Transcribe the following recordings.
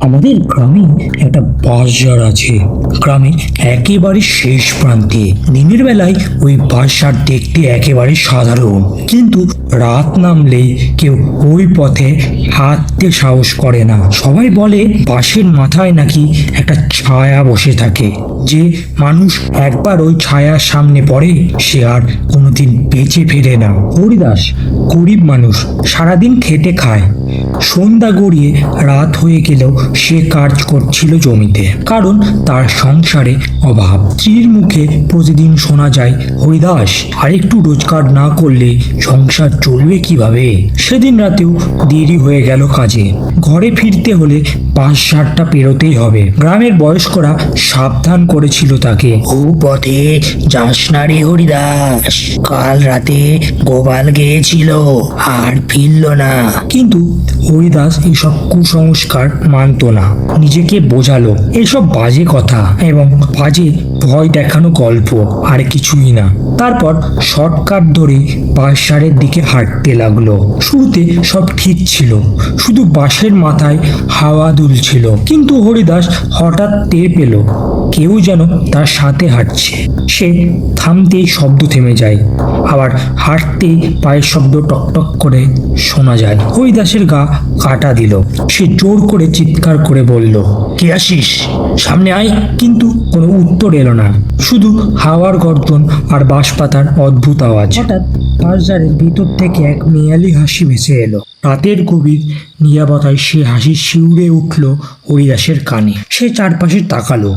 আমাদের গ্রামে একটা বাজার আছে। গ্রামের একেবারে শেষ প্রান্তে। দিনের বেলায় ওই বাজার দেখতে একেবারে সাধারণ। কিন্তু রাত নামলে কেউ ওই পথে হাঁটতে সাহস করে না। সবাই বলে বাসের মাথায় নাকি একটা ছায়া বসে থাকে। যে মানুষ একবার ওই ছায়ার সামনে পড়ে, সে আর কোনোদিন বেঁচে ফেরে না। হরিদাস গরিব মানুষ, সারাদিন খেটে খায়। সন্ধ্যা গড়িয়ে রাত হয়ে গেলেও সে কাজ করছিল জমিতে কারণ তার সংসারে অভাব। স্ত্রীর মুখে প্রতিদিন শোনা যায় হরিদাস আর একটু রোজগার না করলে সংসার চলবে কীভাবে? সেদিন রাতেও দেরি হয়ে গেল কাজে। ঘরে ফিরতে হলে পাঁচ সাতটা পেরোতেই হবে। গ্রামের বয়স্করা সাবধান করেছিল তাকে। ও পথে যাস না রে হরিদাস কাল রাতে গোপাল গিয়েছিল আর ফিরল না। কিন্তু হরিদাস এসব কুসংস্কার মানত না। নিজেকে বোঝালো। এসব বাজে কথা এবং বাজে ভয় দেখানো গল্প আর কিছুই না। তারপর শর্টকাট ধরে বাসারের দিকে হাঁটতে লাগল। শুরুতে সব ঠিক ছিল। শুধু বাসের মাথায় হাওয়া দুলছিল। কিন্তু হরিদাস হঠাৎ টের পেল, কেউ যেন তার সাথে হাঁটছে। সে থামতেই শব্দ থেমে যায়। আবার হাঁটতেই পায়ের শব্দ টকটক করে শোনা যায়। হরিদাসের গা কাটা দিল। সে জোর করে চিৎকার করে বলল, কে আসিস সামনে আয়। কিন্তু কোনো উত্তর এলো না। শুধু হাওয়ার গর্জন আর বাঁশপাতার অদ্ভুত আওয়াজ। হঠাৎ বাজারের ভিতর থেকে এক মেয়ালি হাসি ভেসে এলো। রাতের গভীর নিরাপত্তায় সে হাসি শিউরে উঠল হরিদাসের কানে। সে চারপাশে তাকালো।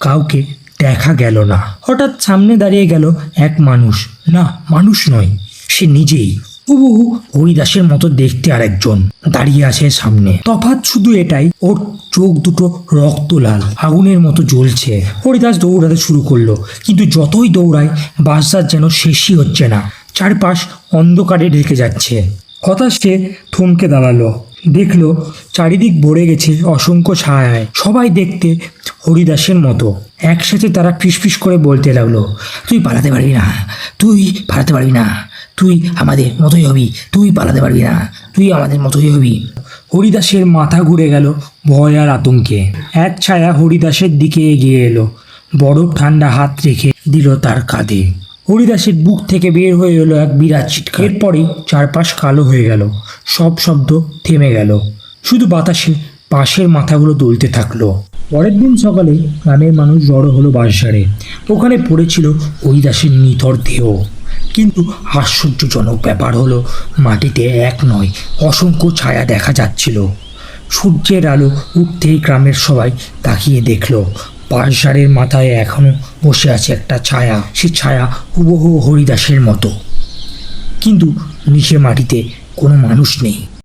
কাউকে দেখা গেল না। হঠাৎ সামনে দাঁড়িয়ে গেল এক মানুষ। না, মানুষ নয়। সে নিজেই। হুবহু হরিদাসের মতো দেখতে আরেকজন দাঁড়িয়ে আছে সামনে। তফাৎ শুধু এটাই, ওর চোখ দুটো রক্ত লাল, আগুনের মতো জ্বলছে। হরিদাস দৌড়াতে শুরু করল, কিন্তু যতই দৌড়ায় বাসদার যেন শেষই হচ্ছে না। চারপাশ অন্ধকারে ঢেকে যাচ্ছে। হতাশ সে থমকে দাঁড়াল, দেখল চারিদিক ভরে গেছে অসংখ্য ছায়ায়। সবাই দেখতে হরিদাসের মতো। একসাথে তারা ফিসফিস করে বলতে লাগল, তুই পালাতে পারবি না, তুই পালাতে পারবি না। তুই আমাদের মতোই হবি, তুই পালাতে পারবি না, তুই আমাদের মতোই হবি। হরিদাসের মাথা ঘুরে গেল ভয় আর আতঙ্কে। এক ছায়া হরিদাসের দিকে এগিয়ে এলো। বরফ ঠান্ডা হাত রেখে দিল তার কাঁধে। হরিদাসের বুক থেকে বের হয়ে এলো এক বিরাট চিৎকার। এরপরেই চারপাশ কালো হয়ে গেল। সব শব্দ থেমে গেল। শুধু বাতাসে পাশের মাথাগুলো দুলতে থাকল। পরের দিন সকালে গ্রামের মানুষ জড়ো হলো বাঁশঝাড়ে। ওখানে পড়েছিল হরিদাসের নিথর দেহ। কিন্তু আশ্চর্যজনক ব্যাপার হলো, মাটিতে এক নয়, অসংখ্য ছায়া দেখা যাচ্ছিল। সূর্যের আলো উঠতেই গ্রামের সবাই তাকিয়ে দেখল পাশারের মাথায় এখনও বসে আছে একটা ছায়া, সে ছায়া হুবহু হরিদাসের মতো। কিন্তু নিচে মাটিতে কোনো মানুষ নেই।